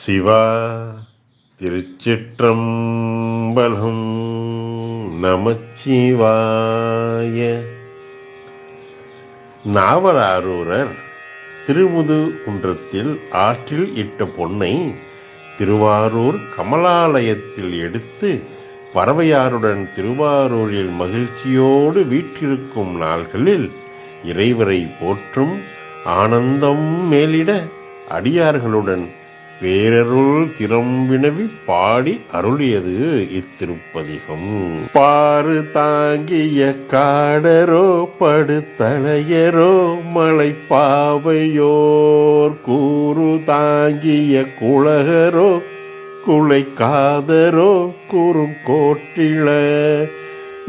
சிவா திருச்சிற்றம்பலம் நமச்சிவாய. நாவலாரூரர் திருமுது குன்றத்தில் ஆற்றில் இட்ட பொன்னை திருவாரூர் கமலாலயத்தில் எடுத்து பறவையாருடன் திருவாரூரில் மகிழ்ச்சியோடு வீற்றிருக்கும் நாள்களில் இறைவரை போற்றும் ஆனந்தம் மேலிட அடியார்களுடன் பேரருள் திறம் வினவி பாடி அருளியது இத்திருப்பதிகம். பாரு தாங்கிய காடரோ படுத்தளையரோ மலை பாவையோர் கூறு தாங்கிய குளகரோ குலைக்காதரோ குறுங்கோட்டிள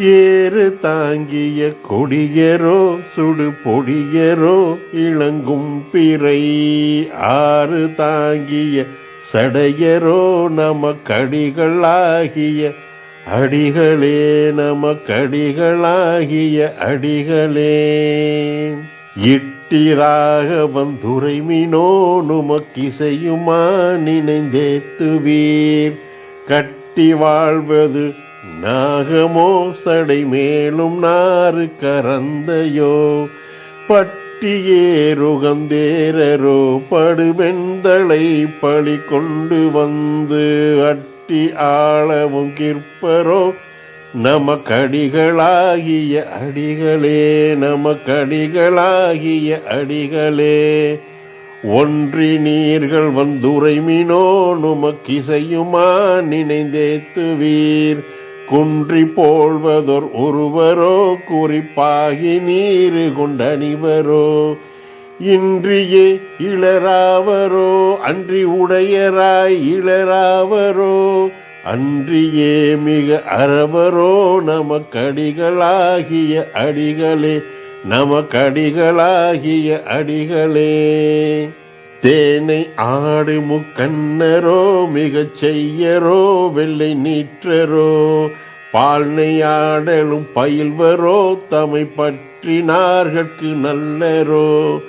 ஏறு தாங்கிய கொடியரோ சுடு பொடியரோ இளங்கும் பிறை ஆறு தாங்கிய சடையரோ நமக்கடிகளாகிய அடிகளே நமக்கடிகளாகிய அடிகளே. இட்டிதாக வந்துரைமினோ நுமக்கிசையுமா நினைந்தேத்துவீர். கட்டி வாழ்வது நாகமோ சடை மேலும் நாறு கரந்தையோ பட்டியேருகந்தேரரோ படுவெண்தளை பழி கொண்டு வந்து அட்டி ஆளவும் கிற்பரோ நமக்கடிகளாகிய அடிகளே நமக்கடிகளாகிய அடிகளே. ஒன்றி நீர்கள் வந்துரைமினோ நுமக்கிசையுமா நினைந்தேத்துவீர். குன்றி போழ்வதொர் ஒருவரோ குறிப்பாகி நீரு கொண்டணிவரோ இன்றியே இளராவரோ அன்றி உடையராய் இளராவரோ. அன்றியே மிக அறவரோ நமக்கடிகளாகிய அடிகளே நமக்கடிகளாகிய அடிகளே. தேனை ஆடு முக்கண்ணரோ மிகச் செய்யரோ வெள்ளை நீற்றரோ பால்னை ஆடலும் பயில்வரோ தமை பற்றினார்கட்கு நல்லரோ.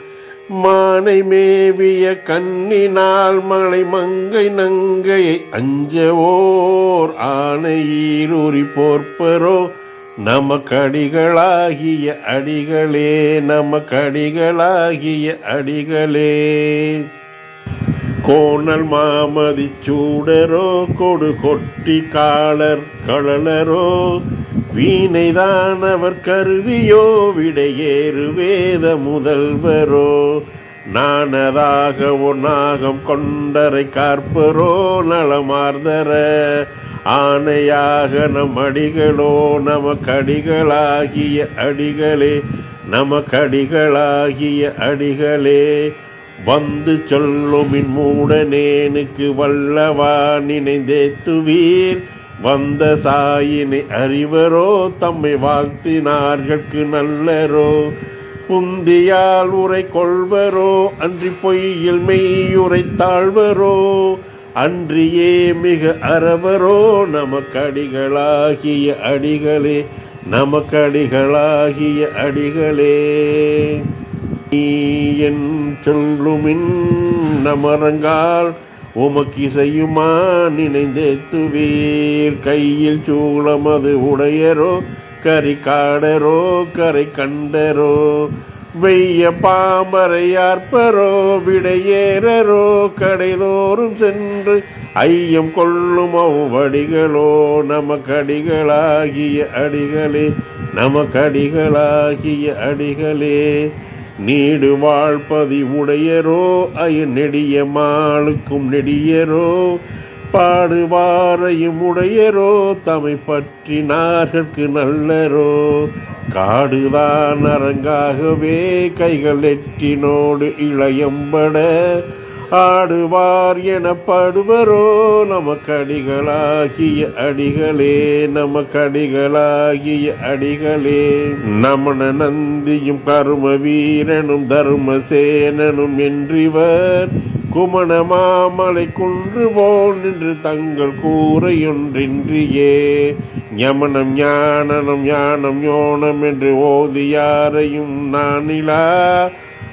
மானை மேவிய கண்ணினால் மலை மங்கை நங்கையை அஞ்சவோர் ஆனையீரூரி போர்ப்பரோ நமக்கடிகளாகிய அடிகளே நமக்கடிகளாகிய அடிகளே. கோணல் மாமதி சூடரோ கொடு கொட்டி காலர் கழலரோ வீணைதான் அவர் கருவியோ விடையேறு வேத முதல்வரோ. நானதாக ஒன்னாகம் நாகம் கொண்டரை காற்பரோ நலமார்தர ஆணையாக நம் அடிகளோ நமக்கடிகளாகிய அடிகளே நமக்கடிகளாகிய அடிகளே. வந்து சொல்லுமின் மூடனேனுக்கு வல்லவா நினைந்தேத்துவீர். வந்த சாயினை அறிவரோ தம்மை வாழ்த்தினார்கட்கு நல்லரோ. புந்தியால் உரை கொள்வரோ அன்றி பொய்யில் மெய்யுரை தாழ்வரோ அன்றியே மிக அறவரோ நமக்கடிகளாகிய அடிகளே நமக்கடிகளாகிய அடிகளே. நீ என் சொல்லுமின் நமரங்கால் உமக்கிசையுமா நினைந்தேத்துவீர். கையில் சூளமது உடையரோ கரி காடரோ கரை கண்டரோ வெய்ய பாம்பரையார்ப்பரோ விடையேறரோ கடைதோறும் சென்று ஐயம் கொள்ளும் அவ்வடிகளோ நமக்கடிகளாகிய அடிகளே நமக்கடிகளாகிய அடிகளே. நீடு வாழ்பதி உடையரோ அய நெடிய மாளுக்கும் நெடியரோ பாடுவாரையும் உடையரோ தமை பற்றினார்கட்கு நல்லரோ. காடுதான் அரங்காகவே கைகள் எட்டினோடு இளையம்பட ஆடுவார் எனப்படுவரோ. நமக்கடிகளாகிய அடிகளே நமக்கடிகளாகிய அடிகளே. நமன நந்தியும் கரும வீரனும் தர்மசேனனும் என்றிவர் குமண மாமலை குன்று போல் நின்று தங்கள் கூரையொன்றின்றியே. ஞமனம் ஞானனம் ஞானம் யோனம் என்று ஓதியாரையும் நானிலா.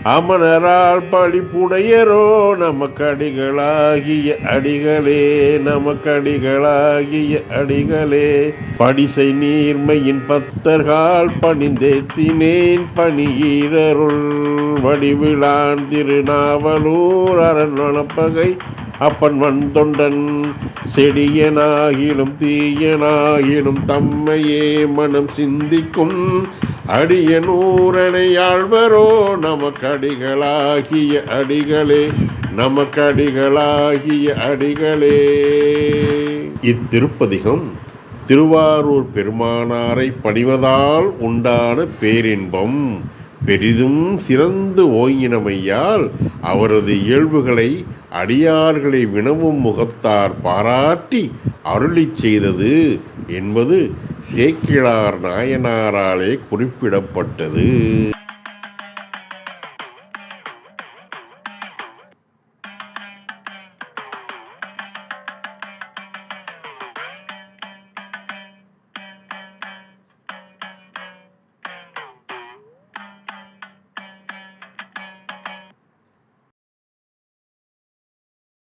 அமனரால் பழிப்புடையரோ நமக்கடிகளாகிய அடிகளே நமக்கடிகளாகிய அடிகளே. படிசை நீர்மையின் பத்தர்கால் பணிந்தேத்தினேன் பணியீரருள் வடிவிழான் திருநாவலூர் அரண்மணப்பகை அப்பன் வன் தொண்டன் செடியனாகிலும் தீயனாகிலும் தம்மையே மனம் சிந்திக்கும் அடியனூரனை ஆழ்வரோ நமக்கடிகளாகிய அடிகளே நமக்கடிகளாகிய அடிகளே. இத்திருப்பதிகம் திருவாரூர் பெருமானாரை பணிவதால் உண்டான பேரின்பம். பெரிதும் சிறந்து ஓங்கினமையால் அவரது இயல்புகளை அடியார்களை வினவும் முகத்தார் பாராட்டி அருளிச் செய்தது என்பது சேக்கிழார் நாயனாராலே குறிப்பிடப்பட்டது.